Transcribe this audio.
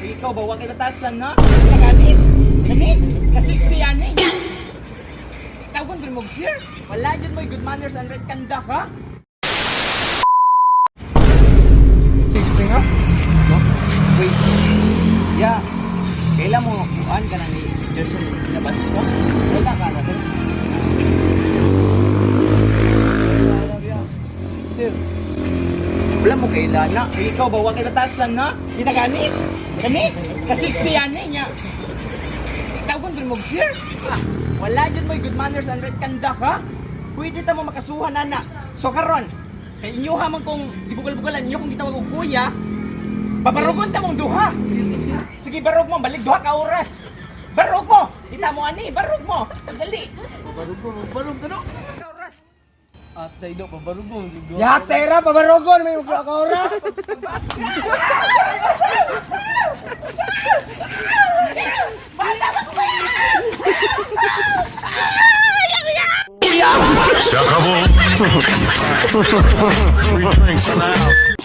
Ikaw ba, wakil atasan na? Kaganit? Ganit? Kasiksi yan eh. Tawag ko mo share. Wala dyan mo good manners and red conduct ha? Siksi nga? Wait. Yeah. Kailan mo, kuhaan ka na ni Jason labas ko? Wala ka na doon. Sir. Wala mo kailan na. Ikaw ba, wakil atasan na? Kita ganit? Ganit? Kasiksi yan eh niya. Tawag ko mo share. Ah, wala dyan mo good manners and red conduct ha? Pwede ta mo makasuhan na So karon, kay inyo hamang kung ibugal-bugalan inyo kung gitawag og kuya, babarugon ta mong duha. Sige barog mo, balik duha ka oras. Barog mo! Kita mo ani, barog mo. Dali. Pabarog mo, pabarog ka no? Oras. Atay no, pabarog mo. Yatera, pabarogon, may mga oras. Se acabou. Three drinks allowed.